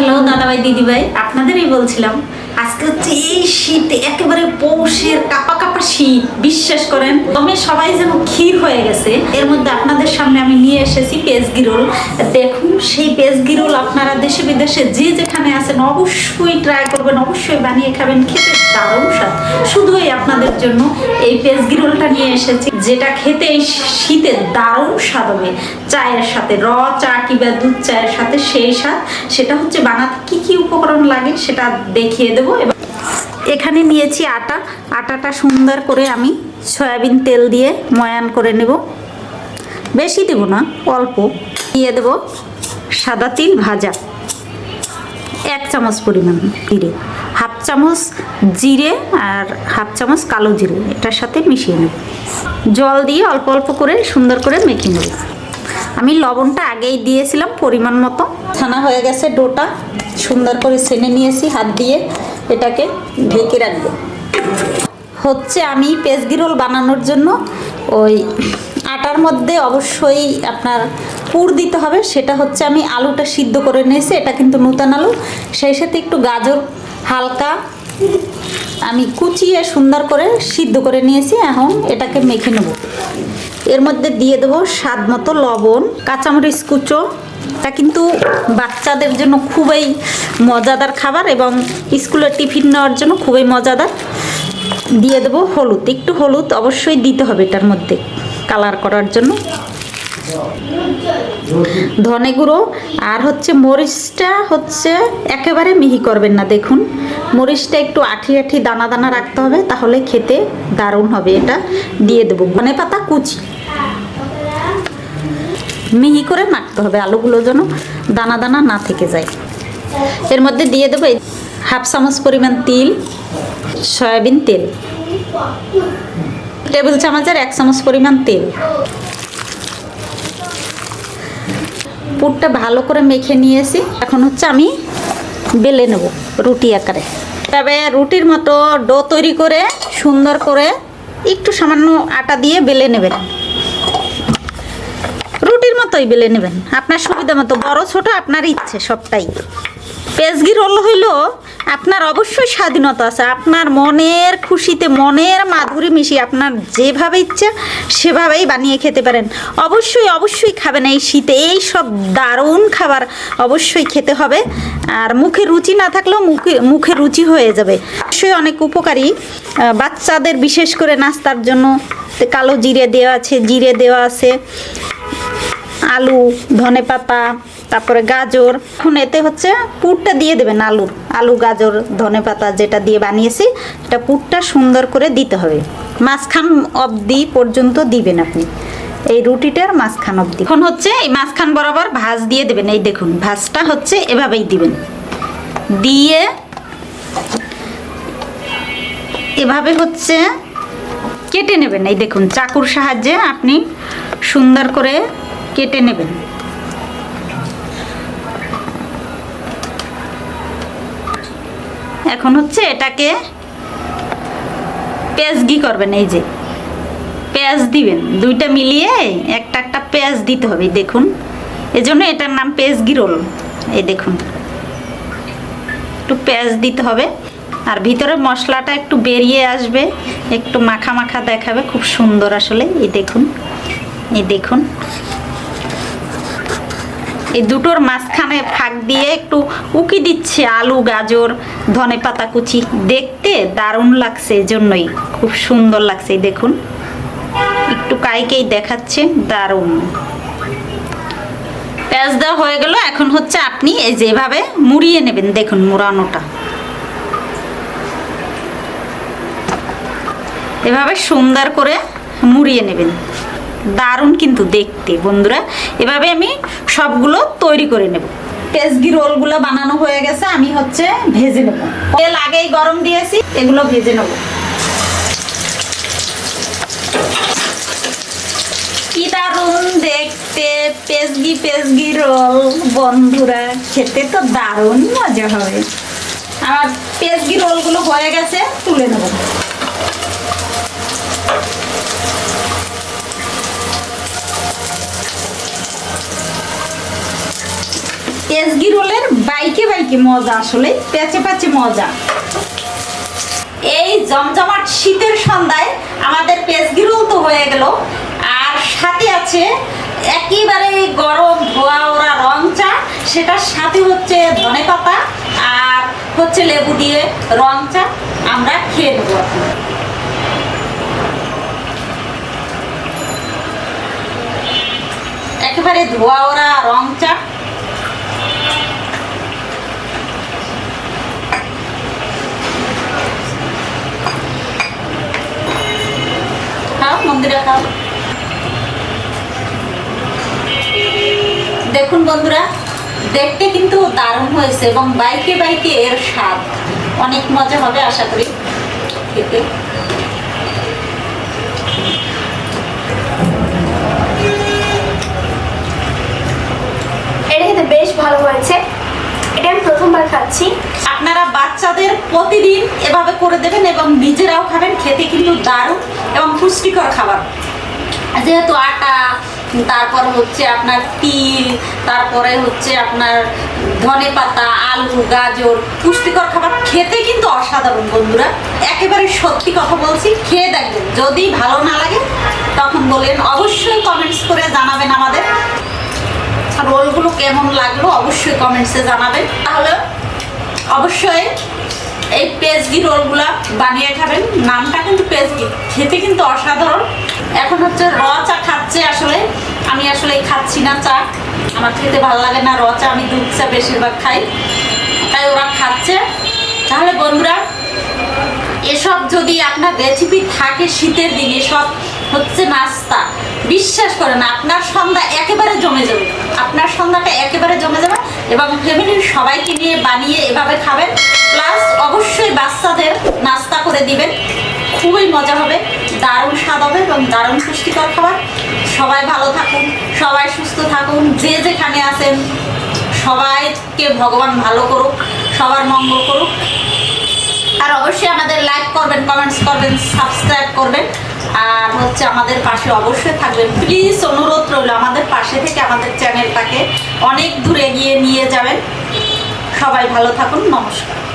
Hello দাদা ভাই দাদাভাই দিদিভাই। আপনাদেরই বলছিলাম আজকে হচ্ছে এই শীতে একেবারে পৌষের কাপা কাপা শীত, বিশ্বাস করেন? দমে সবাই যেন ক্ষীর হয়ে গেছে। এর মধ্যে আপনাদের সামনে আমি নিয়ে এসেছি পেঁয়াজ গিরোল দেখুন, সেই পেঁয়াজ গিরোল আপনারা দেশে বিদেশে যে যেখানে আছেন অবশ্যই ট্রাই করবেন, অবশ্যই বানিয়ে খাবেন। খেতে দারুণ স্বাদ। শুধুই আপনাদের জন্য এই পেঁয়াজ গিরোলটা নিয়ে এসেছি, যেটা খেতে এই শীতে দারুণ স্বাদ হবে। চায়ের সাথে, র চা কিংবা দুধ চায়ের সাথে সেই স্বাদ। সেটা হচ্ছে বানাতে কি কি উপকরণ লাগে সেটা দেখিয়ে দেবো। এখানে নিয়েছি আটা। আটাটা সুন্দর করে আমি সয়াবিন তেল দিয়ে ময়ান করে নেব। বেশি দেব না, অল্প। দিয়ে দেব সাদা তিল ভাজা। এক চামচ পরিমাণ জিরে। হাফ চামচ জিরে আর হাফ চামচ কালো জিরে, এটার সাথে মিশিয়ে নেব। জল দিয়ে অল্প অল্প করে সুন্দর করে মেখে নেব। আমি লবণটা আগেই দিয়েছিলাম পরিমাণ মতো। ছানা হয়ে গেছে ডোটা। সুন্দর করে সেনে নিয়েছি হাত দিয়ে। এটাকে ঢেকে রাখব। হচ্ছে আমি পেঁয়াজগি রোল বানানোর জন্য ওই আটার মধ্যে অবশ্যই আপনার পুর দিতে হবে। সেটা হচ্ছে আমি আলুটা সিদ্ধ করে নিয়েছি, এটা কিন্তু নূতন আলু। সেই সাথে একটু গাজর হালকা আমি কুচিয়ে সুন্দর করে সিদ্ধ করে নিয়েছি, এখন এটাকে মেখে নেব। এর মধ্যে দিয়ে দেবো স্বাদ মতো লবণ, কাঁচামরিচ কুচো এটা কিন্তু বাচ্চাদের জন্য খুবই মজাদার খাবার এবং স্কুলের টিফিন নেওয়ার জন্য খুবই মজাদার। দিয়ে দেবো হলুদ। একটু হলুদ অবশ্যই দিতে হবে এটার মধ্যে কালার করার জন্য। ধনে গুঁড়ো। আর হচ্ছে মরিচটা হচ্ছে একেবারে মিহি করবেন না, দেখুন। মরিচটা একটু আঠি আঠি দানা দানা রাখতে হবে, তাহলে খেতে দারুণ হবে এটা। দিয়ে দেবো ধনে পাতা কুচি। মিহি করে মাখতে হবে আলুগুলো যেন দানা দানা না থেকে যায়। এর মধ্যে দিয়ে দেবো হাফ চামচ পরিমাণ তিল, সয়াবিন তেল। টেবিল চামচের এক চামচ পরিমাণ তেল। পুরটা ভালো করে মেখে নিয়েছি। এখন হচ্ছে আমি বেলে নেব রুটি আকারে। তবে রুটির মতো ডো তৈরি করে সুন্দর করে একটু সামান্য আটা দিয়ে বেলে নেবেন। মতোই বেলে নেবেন। আপনার সুবিধা মতো, বড় ছোট আপনার ইচ্ছে, সবটাই। পেঁয়াজগি রোল হইল, আপনার অবশ্যই স্বাধীনতা আছে। আপনার মনের খুশিতে মনের মাধুরী মিশিয়ে আপনার যেভাবে ইচ্ছা, সেভাবেই বানিয়ে খেতে পারেন। অবশ্যই অবশ্যই খাবেন। এই শীতে এই সব দারুণ খাবার অবশ্যই খেতে হবে। আর মুখে রুচি না থাকলেও মুখে মুখে রুচি হয়ে যাবে। অবশ্যই অনেক উপকারী। বাচ্চাদের বিশেষ করে নাস্তার জন্য কালো জিরে দেওয়া আছে, জিরে দেওয়া আছে। আলু, ধনে পাতা, তারপরে গাজর। এখন এতে হচ্ছে পুরটা দিয়ে দেবেন আলুর। আলু, গাজর, ধনে পাতা যেটা দিয়ে বানিয়েছি, এটা পুরটা সুন্দর করে দিতে হবে। মাঝখান অবধি পর্যন্ত দিবেন আপনি। এই রুটিটার মাঝখান অবধি। এখন হচ্ছে এই মাঝখান বরাবর ভাজ দিয়ে দেবেন। এই দেখুন, ভাজটা হচ্ছে এভাবেই দিবেন। দিয়ে এভাবে হচ্ছে কেটে নেবেন। এই দেখুন, চাকুর সাহায্যে আপনি সুন্দর করে কেটে নেবেন। এখন হচ্ছে এটাকে পেঁয়াজগি করবেন, এই যে। পেঁয়াজ দিবেন, দুইটা মিলিয়ে একটা একটা পেঁয়াজ দিতে হবে, দেখুন। এজন্য এটার নাম পেঁয়াজগি রোল, এই দেখুন। একটু পেঁয়াজ দিতে হবে, আর ভিতরে মশলাটা একটু বেরিয়ে আসবে, একটু মাখা মাখা দেখাবে, খুব সুন্দর আসলে, এই দেখুন এই দেখুন। এই দুটোর মাঝখানে ফাঁক দিয়ে একটু উকি দিচ্ছে আলু, গাজর, ধনে পাতা কুচি। দেখতে দারুণ লাগছে এই জন্যই খুব সুন্দর লাগছে দেখুন। একটু কাইকেই দেখাচ্ছে দারুণ। পেঁয়াজ দেওয়া হয়ে গেল, এখন হচ্ছে আপনি এই যেভাবে মুড়িয়ে নেবেন, দেখুন মুড়ানোটা। এভাবে সুন্দর করে মুড়িয়ে নেবেন। দারুণ কিন্তু দেখতে, বন্ধুরা। এভাবে আমি সবগুলো তৈরি করে নেব। পেঁয়াজগি রোলগুলো বানানো হয়ে গেছে, আমি হচ্ছে ভেজে নেব। তেল আগেই গরম দিয়েছি, এগুলো ভেজে নেব। দারুণ দেখতে পেঁয়াজগি পেঁয়াজগি রোল, বন্ধুরা। খেতে তো দারুণ মজা হবে। আমার পেঁয়াজগি রোলগুলো হয়ে গেছে, তুলে নেব। পেঁয়াজগি রোলের বাইকে বাইকে মজা আসলে পেঁচে পেঁচে মজা। এই জমজমাট শীতের সন্ধ্যায় আমাদের পেঁচগিরও তো হয়ে গেল, আর সাথে আছে একেবারে গরম ধোয়া ওরা রং চা, সেটার সাথে হচ্ছে ধনে পাতা আর হচ্ছে লেবু দিয়ে রং চা, আমরা খেয়ে নেব একেবারে ধোয়া ওরা রং চা খাও মন্দিরে খাও দেখুন বন্ধুরা দেখতে কিন্তু দারুণ হয়েছে এবং বাইকে বাইকে এর স্বাদ অনেক মজা হবে আশা করি। খেতে। এটা খেতে বেশ ভালো হয়েছে। এটা আমি প্রথমবার খাচ্ছি। আপনারা বাচ্চাদের প্রতিদিন এভাবে করে দেবেন এবং নিজেরাও খাবেন খেতে কিন্তু দারুণ। এবং পুষ্টিকর খাবার। যেহেতু আটা, তারপর হচ্ছে আপনার তিল, তারপরে হচ্ছে আপনার ধনে পাতা, আলু, গাজর, পুষ্টিকর খাবার খেতে কিন্তু অসাধারণ বন্ধুরা। একেবারে সত্যি কথা বলছি, খেয়ে দেখবেন। যদি ভালো না লাগে, তখন বলেন, অবশ্যই কমেন্টস করে জানাবেন আমাদের। রোলগুলো কেমন লাগল, অবশ্যই কমেন্টসে জানাবেন। তাহলে অবশ্যই এই পেজগি রোলগুলা বানিয়ে খাবেন। নামটা কিন্তু পেজগি খেতে কিন্তু অসাধারণ। এখন হচ্ছে র চা খাচ্ছে আসলে। আমি আসলে খাচ্ছি না চা। আমার খেতে ভালো লাগে না র চা। আমি দুধ চা বেশিরভাগ খাই। তাই ওরা খাচ্ছে। তাহলে বন্ধুরা, এসব যদি আপনার রেসিপি থাকে শীতের দিনে, সব হচ্ছে নাস্তা। বিশ্বাস করেন, আপনার সন্ধ্যা একেবারে জমে যাবে। আপনার সন্ধ্যাটা একেবারে জমে যাবে। এবং ফ্যামিলির সবাইকে নিয়ে বানিয়ে এভাবে খাবেন। প্লাস অবশ্যই বাচ্চাদের নাস্তা করে দিবেন। খুবই মজা হবে, দারুণ স্বাদ হবে এবং দারুণ পুষ্টিকর খাবার। সবাই ভালো থাকুন, সবাই সুস্থ থাকুন, যে যেখানে আছেন, সবাইকে ভগবান ভালো করুক, সবার মঙ্গল করুক। আর অবশ্যই আমাদের লাইক করবেন, কমেন্টস করবেন, সাবস্ক্রাইব করবেন। আর হচ্ছে আমাদের পাশে অবশ্যই থাকবেন। প্লিজ অনুরোধ রইল, আমাদের পাশে থেকে আমাদের চ্যানেলটাকে অনেক দূরে গিয়ে নিয়ে যাবেন। সবাই ভালো থাকুন, নমস্কার।